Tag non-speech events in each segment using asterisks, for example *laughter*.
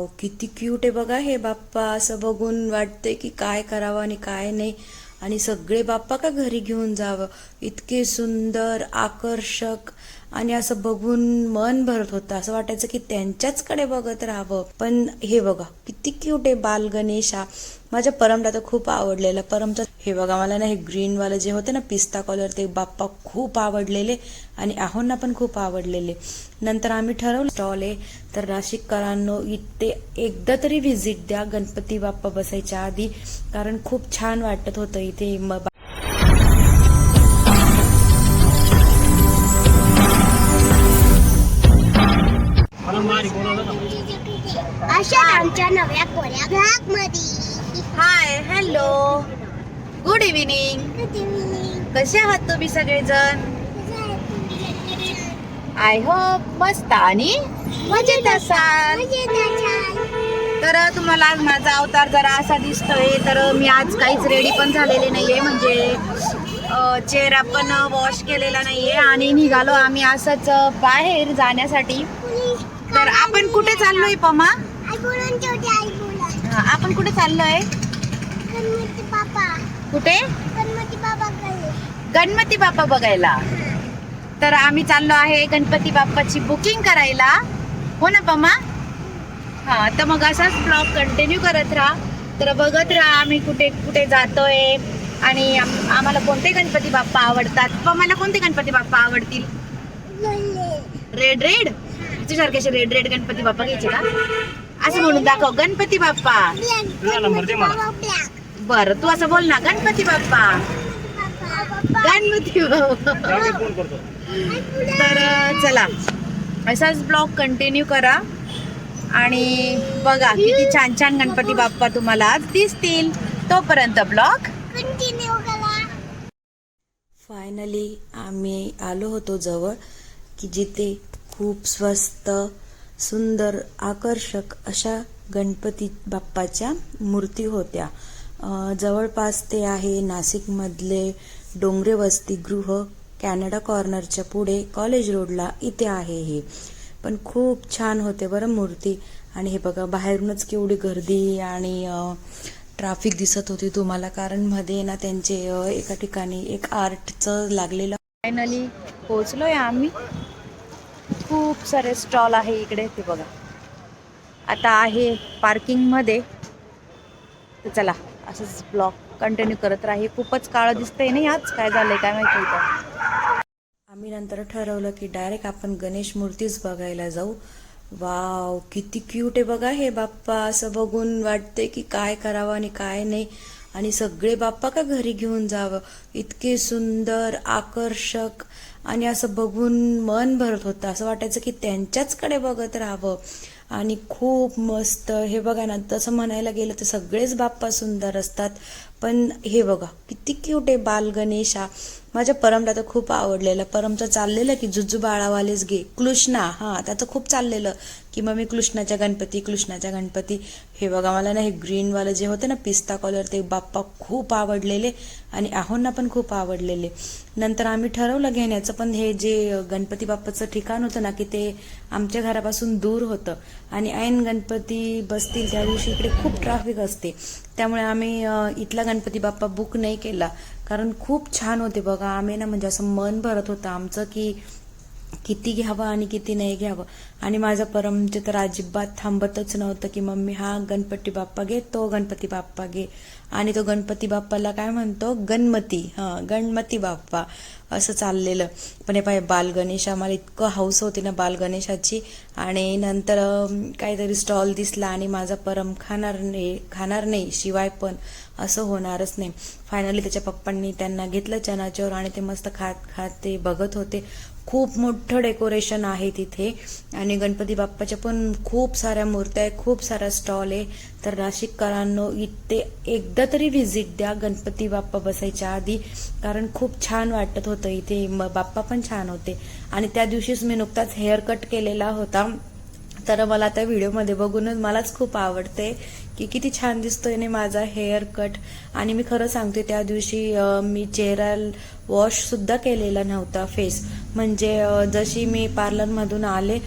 Wow किती cute आहे बघा हे बाप्पा. असं बघून वाटतंय की काय करावं आणि काय नाही. आणि सगळे बाप्पा का घरी घेऊन जावं? इतके सुंदर आकर्षक. आणि असं बघून मन भरत होतं. असं वाटायचं की त्यांच्याचकडे बघत राहावं. पण हे बघा किती क्यूट आहे बाल गणेशा माझ्या परमला तर खूप आवडलेलं. परमचा हे बघा मला ना हे ग्रीन वाले जे होते ना पिस्ता कलर ते बाप्पा खूप आवडलेले आणि आहोंना पण खूप आवडलेले. नंतर आम्ही ठरवलं स्टॉल आहे. तर नाशिककरांनो इथे एकदा तरी व्हिजिट द्या. गणपती बाप्पा बसायच्या आधी कारण खूप छान वाटत होतं इथे. म- अशा आमच्या नव्या कोऱ्या ब्लॉगमध्ये हाय हॅलो गुड इव्हिनिंग कसे आहात तुम्ही सगळेजण? आय होप मस्त आणि मजेत असाल. तर तुम्हाला आज माझा अवतार जरा असा दिसतोय. तर मी आज काहीच रेडी पण झालेले नाहीये. म्हणजे चेहरा पण वॉश केलेला नाहीये. आणि निघालो आम्ही असंच बाहेर जाण्यासाठी. तर आपण कुठे चाललोय पमा? हा, आपण कुठे चाललोय? कुठे? गणपती बाप्पा बघायला. तर आम्ही चाललो आहे गणपती बाप्पाची बुकिंग करायला. हो ना पमा हा तर मग असाच ब्लॉग कंटिन्यू करत राहा. तर बघत राहा आम्ही कुठे कुठे जातोय. आणि आम- आम्हाला कोणते गणपती बाप्पा आवडतात? पमाला कोणते गणपती बाप्पा आवडतील? रेड रेड तुझ्यासारखे असे रेड रेड गणपती बाप्पा घ्यायचे का? असं म्हणून दाखव गणपती बाप्पा. ब्लॅक बरं तू असं बोल ना. गणपती बाप्पा. गणपती बाप्पा. तर चला. असाच ब्लॉग कंटिन्यू करा. आणि बघा किती छान छान गणपती बाप्पा तुम्हाला आज दिसतील. तोपर्यंत ब्लॉग कंटिन्यू करा. फायनली आम्ही आलो होतो जवळ की जिथे खूप स्वस्त सुंदर आकर्षक अशा गणपती बाप्पाच्या मूर्ती होत्या. जवळपास ते आहे नाशिकमधले डोंगरे वसतिगृह कॅनडा कॉर्नरच्या पुढे कॉलेज रोडला इथे आहे हे. पण खूप छान होते बरं मूर्ती. आणि हे बघा बाहेरूनच केवढी गर्दी आणि ट्रॅफिक ट्राफिक दिसत होती तुम्हाला. कारण मध्ये ना त्यांचे एका ठिकाणी एक आर्टचं लागलेलं. फायनली पोहोचलोय आम्ही. खूप सारे स्टॉल आहे इकडे ते बघा. आता आहे पार्किंगमध्ये. चला. असंच ब्लॉग कंटिन्यू करत राही. खूपच काळं दिसतंय ना याच काय झालंय? काय माहिती का आम्ही नंतर ठरवलं की डायरेक्ट आपण गणेश मूर्तीच बघायला जाऊ. वाव किती क्यूट आहे बघा हे बाप्पा. असं बघून वाटते की काय करावं आणि काय नाही. आणि सगळे बाप्पा का घरी घेऊन जावं? इतके सुंदर आकर्षक. आणि असं बघून मन भरत होतं. असं वाटायचं की त्यांच्याचकडे बघत राहावं. आणि खूप मस्त. हे बघा ना तसं म्हणायला गेलं तर सगळेच बाप्पा सुंदर असतात. पण हे बघा किती क्यूट आहे बाल गणेशा. माझ्या परमला तर खूप आवडलेलं. परमचं चाललेलं की जुजू बाळावालेच घे. कृष्णा हां त्याचं खूप चाललेलं की मग मी कृष्णाच्या गणपती कृष्णाच्या गणपती. हे बघा मला ना हे ग्रीनवालं जे होतं ना पिस्ता कॉलर ते बाप्पा खूप आवडलेले आणि आहोंना पण खूप आवडलेले. नंतर आम्ही ठरवलं घेण्याचं पण हे जे गणपती बाप्पाचं ठिकाण होतं ना की ते आमच्या घरापासून दूर होतं. आणि ऐन गणपती बसतील त्या दिवशी इकडे खूप ट्रॅफिक असते. त्यामुळे आम्ही इथला गणपती बाप्पा बुक नाही केला. कारण खूप छान होते बघा. आम्ही ना म्हणजे असं मन भरत होतं आमचं की किती घ्यावं आणि किती नाही घ्यावं. आणि माझं परमचे तर अजिबात थांबतच नव्हतं की मम्मी हा गणपती बाप्पा घे तो गणपती बाप्पा घे. आणि तो गणपती बाप्पाला काय म्हणतो? गणमती. हां गणमती बाप्पा. असं चाललेलं. पण हे पाय बालगणेश आम्हाला इतकं हौस होती ना बालगणेशाची आणि नंतर काहीतरी स्टॉल दिसला आणि माझा परम खाणार नाही खाणार नाही शिवाय पण असं होणारच नाही. फायनली त्याच्या पप्पांनी त्यांना घेतलं चनाचोर आणि ते मस्त खात खात ते बघत होते. खूप मोठं डेकोरेशन आहे तिथे. आणि गणपती बाप्पाच्या पण खूप साऱ्या मूर्त्या आहे खूप सारा स्टॉल आहे. तर नाशिककरांनो इथे एकदा तरी व्हिजिट द्या गणपती बाप्पा बसायच्या आधी. कारण खूप छान वाटत होतं इथे. म- बाप्पा पण छान होते. आणि त्या दिवशीच मी नुकताच हेअर कट केलेला होता. तर मला त्या व्हिडिओमध्ये बघूनच मलाच खूप आवडते की किती छान दिसतोय ने माझा हेअर कट आणि मी खरं सांगते त्या दिवशी मी चेहरा वॉश सुद्धा केलेला नव्हता फेस म्हणजे जशी मी पार्लरमधून आले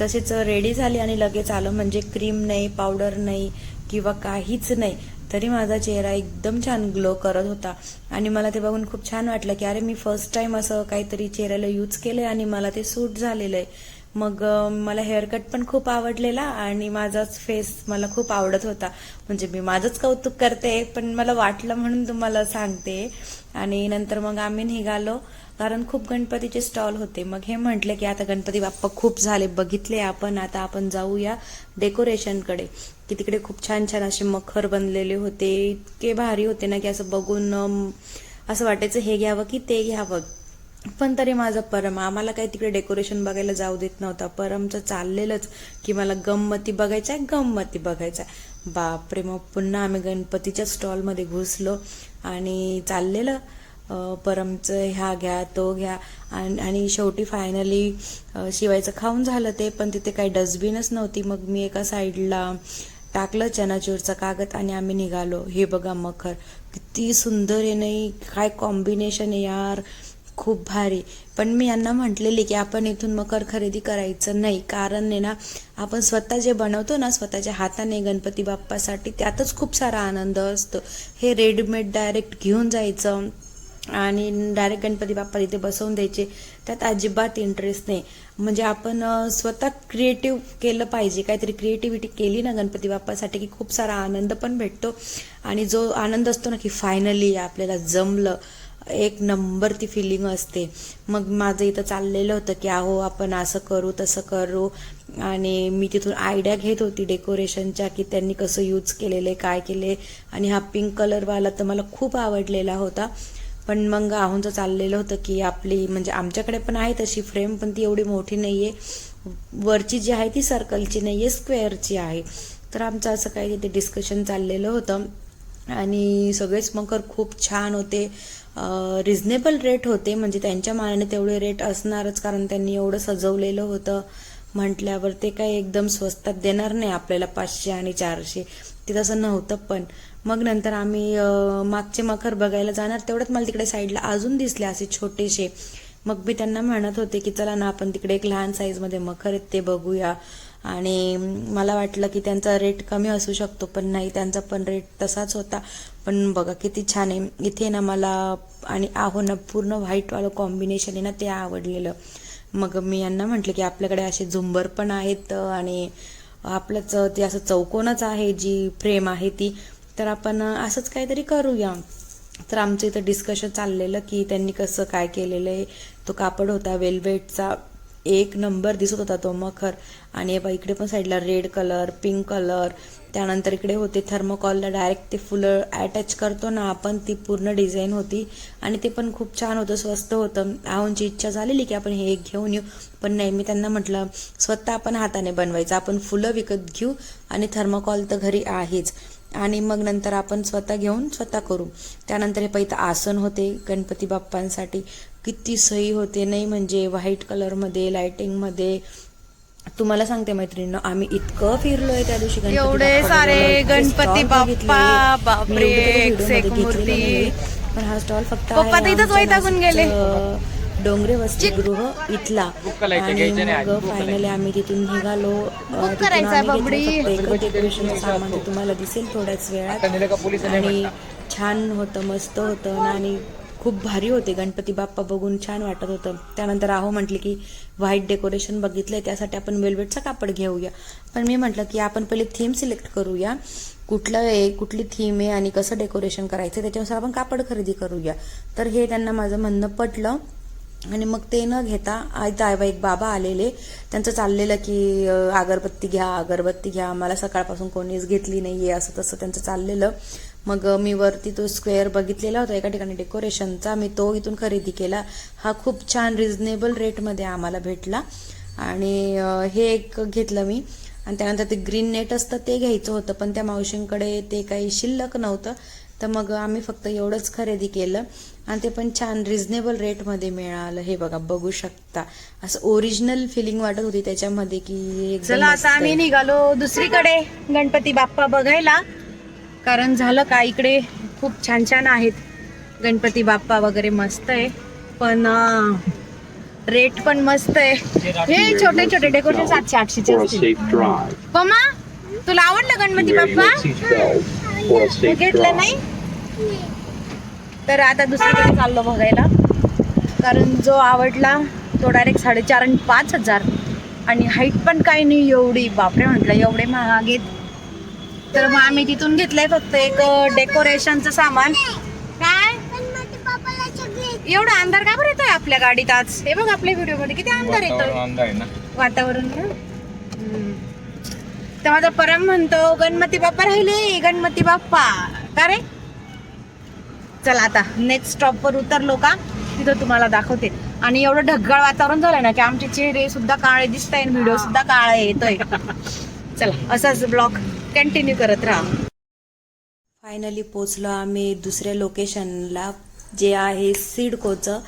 तसेच रेडी झाली आणि लगेच आलं. म्हणजे क्रीम नाही पावडर नाही किंवा काहीच नाही तरी माझा चेहरा एकदम छान ग्लो करत होता. आणि मला ते बघून खूप छान वाटलं की अरे मी फर्स्ट टाइम असं काहीतरी चेहऱ्याला यूज केलंय आणि मला ते सूट झालेलं आहे मग मला हेअरकट पण खूप आवडलेला आणि माझाच फेस मला खूप आवडत होता. म्हणजे मी माझंच कौतुक करते पण मला वाटलं म्हणून तुम्हाला सांगते. आणि नंतर मग आम्ही निघालो. कारण खूप गणपतीचे स्टॉल होते. मग हे म्हटले की आता गणपती बाप्पा खूप झाले. बघितले आपण. आता आपण जाऊया डेकोरेशनकडे की तिकडे खूप छान छान असे मखर बनलेले होते. इतके भारी होते ना की असं बघून असं वाटायचं हे घ्यावं की ते घ्यावं. पण तरी माझा परम आम्हाला काही तिकडे डेकोरेशन बघायला जाऊ देत नव्हता. परमचं चाललेलंच की मला गंमती आहे गंमती बघायचा बापरे मग पुन्हा आम्ही गणपतीच्या स्टॉलमध्ये घुसलो आणि चाललेलं. परमचं ह्या घ्या तो घ्या. आणि आणि शेवटी फायनली शिवायचं खाऊन झालं ते पण तिथे काही डस्टबिनच नव्हती. मग मी एका साईडला टाकलं चनाचूरचा कागद आणि आम्ही निघालो. हे बघा मखर. किती सुंदर आहे नाही काय कॉम्बिनेशन आहे यार. खूप भारी. पण मी यांना म्हटलेली की आपण इथून मकर खरेदी करायचं नाही. कारण आहे ना आपण स्वतः जे बनवतो ना स्वतःच्या हाताने गणपती बाप्पासाठी त्यातच खूप सारा आनंद असतो. हे रेडीमेड डायरेक्ट घेऊन जायचं. आणि डायरेक्ट गणपती बाप्पा तिथे बसवून द्यायचे. त्यात अजिबात इंटरेस्ट नाही. म्हणजे आपण स्वतः क्रिएटिव्ह केलं पाहिजे. काहीतरी क्रिएटिव्हिटी केली ना गणपती बाप्पासाठी की खूप सारा आनंद पण भेटतो. आणि जो आनंद असतो ना की फायनली आपल्याला जमलं. एक नंबर ती फिलिंग असते. मग माझं इथं चाललेलं होतं की अहो आपण असं करू तसं करू. आणि मी तिथून आयडिया घेत होती डेकोरेशनच्या की त्यांनी कसं यूज केलेलं आहे काय केले आणि हा पिंक कलरवाला तर मला खूप आवडलेला होता. पण मग आहोंचं चाललेलं होतं की आपली म्हणजे आमच्याकडे पण आहे तशी फ्रेम पण ती एवढी मोठी नाहीये. वरची जी आहे ती सर्कलची नाहीये स्क्वेअरची आहे. तर आमचं असं काही तिथे डिस्कशन चाललेलं होतं. आणि सगळेच मकर खूप छान होते. रिझनेबल रेट होते. म्हणजे त्यांच्या मानाने तेवढे रेट असणारच कारण त्यांनी एवढं सजवलेलं होतं. म्हटल्यावर ते काही एकदम स्वस्तात देणार नाही आपल्याला पाचशे आणि चारशे. ते तसं नव्हतं पण. मग नंतर आम्ही मागचे मखर बघायला जाणार. तेवढ्यात मला तिकडे साईडला अजून दिसले असे छोटेसे. मग मी त्यांना म्हणत होते की चला ना आपण तिकडे एक लहान साईजमध्ये मखर आहेत ते बघूया. आणि मला वाटलं की त्यांचा रेट कमी असू शकतो पण नाही त्यांचा पण रेट तसाच होता. पण बघा किती छान आहे. इथे ना मला आणि आहो ना पूर्ण व्हाईटवालं कॉम्बिनेशन आहे ना ते आवडलेलं. मग मी यांना म्हटलं की आपल्याकडे असे झुंबर पण आहेत आणि आपलंच ते असं चौकोनच आहे जी फ्रेम आहे ती. तर आपण असंच काहीतरी करूया. तर आमचं इथं डिस्कशन चाललेलं की त्यांनी कसं काय केलेलं आहे. तो कापड होता वेल्वेटचा एक नंबर दिसत होता तो मखर. आणि बा इकडे पण साईडला रेड कलर पिंक कलर त्यानंतर इकडे होते थर्मोकॉलला डायरेक्ट ते फुलं अटॅच करतो ना आपण ती पूर्ण डिझाईन होती. आणि ते पण खूप छान होतं स्वस्त होतं. आहोंची इच्छा झालेली की आपण हे एक घेऊन येऊ. पण नाही मी त्यांना म्हटलं स्वतः आपण हाताने बनवायचं. आपण फुलं विकत घेऊ आणि थर्मोकॉल तर घरी आहेच. आणि मग नंतर आपण स्वतः घेऊन स्वतः करू त्यानंतर हे पहिलं आसन होते गणपती बाप्पांसाठी किती सही होते नाही म्हणजे व्हाईट कलरमध्ये लाइटिंगमध्ये तुम्हाला सांगते मैत्रिणीनं आम्ही इतकं फिरलोय त्या दिवशी एवढे सारे गणपती. बाप्पा, बापरे. पण हा स्टॉल फक्त गेले. डोंगरे वसतिगृह इथला. आणि मग फायनली आम्ही तिथून निघालो. डेकोरेशनचं सामान तुम्हाला दिसेल थोड्याच वेळात. आणि छान होतं मस्त होतं. आणि खूप भारी होते. गणपती बाप्पा बघून छान वाटत होतं. त्यानंतर आहो म्हटले की व्हाईट डेकोरेशन बघितलंय. त्यासाठी आपण वेल्वेटचा कापड घेऊया. पण मी म्हटलं की आपण पहिले थीम सिलेक्ट करूया. कुठलं आहे कुठली थीम आहे आणि कसं डेकोरेशन करायचं त्याच्यानुसार आपण कापड खरेदी करूया. तर हे त्यांना माझं म्हणणं पटलं. आणि मग ते न घेता आज आयबा एक बाबा आलेले. त्यांचं चाललेलं की अगरबत्ती घ्या अगरबत्ती घ्या मला सकाळपासून कोणीच घेतली नाहीये असं तसं त्यांचं चाललेलं. मग मी वरती तो स्क्वेअर बघितलेला होता एका ठिकाणी डेकोरेशनचा. मी तो इथून खरेदी केला. हा खूप छान रिझनेबल रेटमध्ये आम्हाला भेटला. आणि हे एक घेतलं मी. आणि त्यानंतर ते ग्रीन नेट असतं ते घ्यायचं होतं पण त्या मावशींकडे ते काही शिल्लक नव्हतं. तर मग आम्ही फक्त एवढंच खरेदी केलं. आणि ते पण छान रिझनेबल रेटमध्ये मिळालं. हे बघा बघू शकता. असं ओरिजिनल फिलिंग वाटत होती त्याच्यामध्ये की एकदम चला आता आम्ही. निघालो दुसरीकडे. गणपती बाप्पा बघायला. कारण झालं का इकडे खूप छान छान आहेत. गणपती बाप्पा वगैरे मस्त आहे. पण रेट पण मस्त आहे. हे छोटे छोटे डेकोरेशन सातशे आठशेचे असतील. पमा तुला आवडलं गणपती बाप्पा? घेतलं. नाही? तर आता दुसरीकडे चाललो बघायला. कारण जो आवडला तो डायरेक्ट साडेचार आणि पाच हजार. आणि हाईट पण काही नाही एवढी बापरे म्हटलं एवढे महागेत तर मग आम्ही तिथून घेतलंय फक्त एक डेकोरेशनचं सामान. काय एवढा अंधार का बरं येतोय आपल्या गाडीत आज? हे बघ आपल्या व्हिडिओमध्ये किती अंधार येतोय. वातावरण माझा परम म्हणतो गणपती बाप्पा राहिले गणपती बाप्पा. का रे? चला आता नेक्स्ट स्टॉप वर उतरलो का? तिथं तुम्हाला दाखवते. आणि एवढं ढगाळ वातावरण झालं ना की आमचे चेहरे सुद्धा काळे दिसत आहे व्हिडिओ सुद्धा काळा येतोय. *laughs* चला असाच ब्लॉग कंटिन्यू करत राहा. फायनली पोचलो आम्ही दुसऱ्या लोकेशनला जे आहे सिडकोचं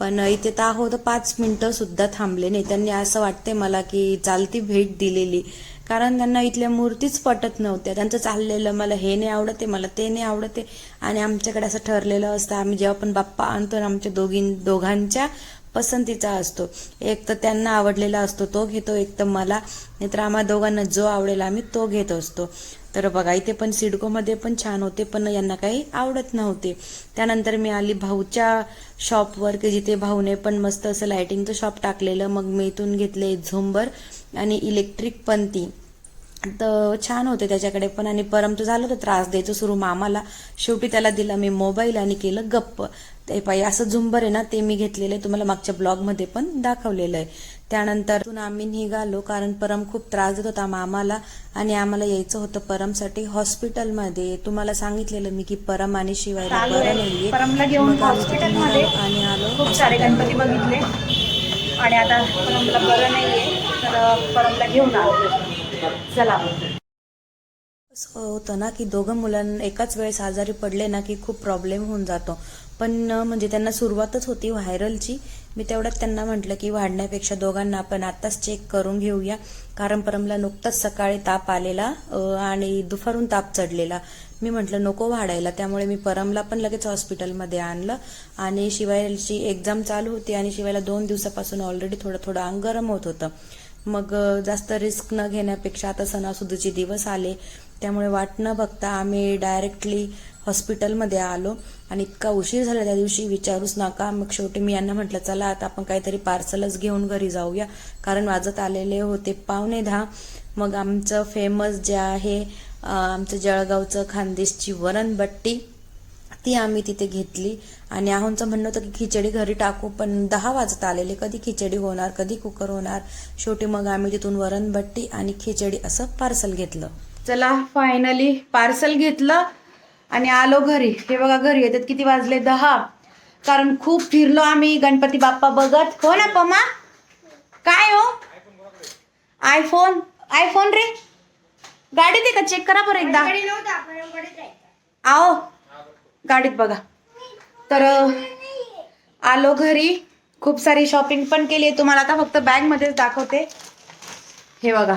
पण इथे तर आहोत पाच मिनिटं सुद्धा थांबले नाही. त्यांनी असं वाटते मला की चालती भेट दिलेली. कारण त्यांना इथल्या मूर्तीच पटत नव्हत्या. त्यांचं चाललेलं मला हे नाही आवडते मला ते नाही आवडते. आणि आमच्याकडे असं ठरलेलं असतं आम्ही जेव्हा पण बाप्पा आणतो आमच्या दोघीं दोघांच्या पसंतीचा असतो. एक तर त्यांना आवडलेला असतो तो घेतो एक तर मला. नाहीतर आम्हा दोघांना जो आवडेल आम्ही तो घेत असतो. तर बघा इथे पण सिडकोमध्ये पण छान होते पण यांना काही आवडत नव्हते. त्यानंतर मी आली भाऊच्या शॉपवर की जिथे भाऊने पण मस्त असं लायटिंगचं शॉप टाकलेलं. मग मी इथून घेतले झुंबर. आणि इलेक्ट्रिक पंती तर छान होते त्याच्याकडे पण आणि परमचं झालं होतं त्रास द्यायचं सुरू मामाला. शेवटी त्याला दिला मी मोबाईल आणि केलं गप्प. ते पाहिजे असं झुंबर आहे ना ते मी घेतलेलं आहे. तुम्हाला मागच्या ब्लॉगमध्ये पण दाखवलेलं आहे. त्यानंतर आम्ही निघालो कारण परम खूप त्रास देत होता मामाला. आणि आम्हाला यायचं होतं परमसाठी हॉस्पिटलमध्ये तुम्हाला सांगितलेलं मी की परम आणि शिवायला बरं. नाहीये. परमला घेऊन हॉस्पिटलमध्ये आणि आलो. खूप सारे गणपती बघितले. आणि आता परमला बरं नाहीये. तर परमला घेऊन आलो. चला. असं होतं ना की दोघं मुलांना एकाच वेळेस आजारी पडले ना की खूप प्रॉब्लेम होऊन जातो. पण म्हणजे त्यांना सुरुवातच होती व्हायरलची. मी तेवढ्यात त्यांना म्हटलं की वाढण्यापेक्षा दोघांना आपण आत्ताच चेक करून घेऊया. कारण परमला नुकताच सकाळी ताप आलेला आणि दुपारून ताप चढलेला. मी म्हटलं नको वाढायला. त्यामुळे मी परमला पण लगेच हॉस्पिटलमध्ये आणलं. आणि शिवायची एक्झाम चालू होती आणि शिवायला दोन दिवसापासून ऑलरेडी थोडं थोडं अंग गरम होत होतं. मग जास्त रिस्क न घेण्यापेक्षा आता सणासुदीचे दिवस आले. त्यामुळे वाट न बघता आम्ही डायरेक्टली हॉस्पिटलमध्ये आलो. आणि इतका उशीर झाला त्या दिवशी विचारूच नका. मग शेवटी मी यांना म्हटलं चला आता आपण काहीतरी पार्सलच घेऊन घरी जाऊया. कारण वाजत आलेले होते पावणे दहा. मग आमचं फेमस जे आहे आमचं जळगावचं खानदेशची वरणबट्टी ती आम्ही तिथे घेतली. आणि आहोंचं म्हणणं होतं की खिचडी घरी टाकू पण दहा वाजता आलेले. कधी खिचडी होणार कधी कुकर होणार. शेवटी मग आम्ही तिथून वरणबट्टी आणि खिचडी असं पार्सल घेतलं. चला फायनली पार्सल घेतलं आणि आलो घरी. हे बघा घरी येतात किती वाजले? दहा. कारण खूप फिरलो आम्ही. गणपती बाप्पा बघत. हो ना पमा? काय हो? आयफोन आयफोन रे? गाडीत आहे का? चेक करा बरं एकदा. आओ. गाडीत बघा. तर आलो घरी. खूप सारी शॉपिंग पण केली आहे तुम्हाला आता फक्त बॅगमध्येच दाखवते. हे बघा.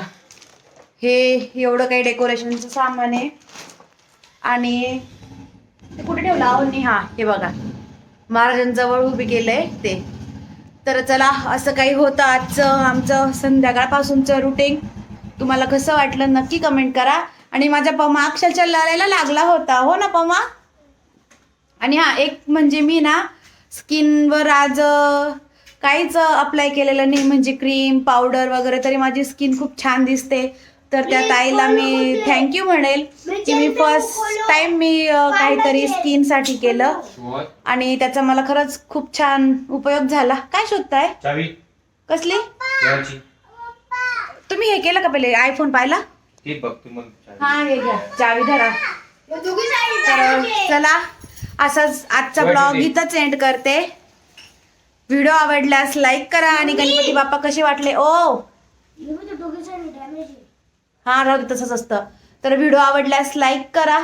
हे एवढं काही डेकोरेशनचं सामान आहे. आणि ते कुठे ठेवलं? अहो हा हे बघा. महाराजांजवळ उभी केलंय ते. तर चला असं काही होतं आजचं आमचं संध्याकाळपासूनचं रुटीन तुम्हाला कसं वाटलं नक्की कमेंट करा. आणि माझ्या पमा अक्षरशः लढायला लागला होता. हो ना पमा? आणि हा एक म्हणजे मी ना स्किनवर आज काहीच अप्लाय केलेलं नाही. म्हणजे क्रीम पावडर वगैरे तरी माझी स्किन खूप छान दिसते. तर त्या ताईला मी थँक्यू म्हणेल की मी फर्स्ट टाइम मी काहीतरी स्किनसाठी केलं. आणि त्याचा मला खरंच खूप छान उपयोग झाला. काय शोधताय? चावी. कसली? तुम्ही हे केलं का पहिले? आयफोन पाहिला. हा हे घ्या. चावी धरा. तर चला. असंच आजचा ब्लॉग इथंच एंड करते. व्हिडिओ आवडल्यास लाईक करा आणि गणपती बाप्पा कसे वाटले? ओ! हा राहू दे तसंच असतं. तर व्हिडिओ आवडल्यास लाईक करा.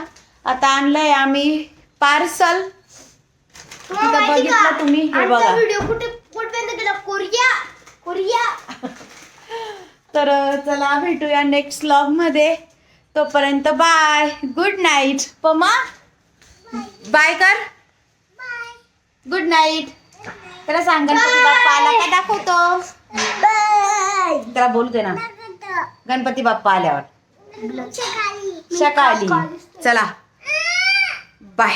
आता आणलंय आम्ही पार्सल बघितलं तुम्ही? हे बघा. व्हिडिओ कुठे कुठपर्यंत गेला? कोरिया. कोरिया. तर चला भेटूया नेक्स्ट व्लॉगमध्ये. तोपर्यंत bye good night Pama. Bye कर. गुड नाईट त्याला सांग गणपती बाप्पा आला का दाखवतो? त्याला बोलू दे ना. गणपती बाप्पा आल्यावर. सकाळी चला. बाय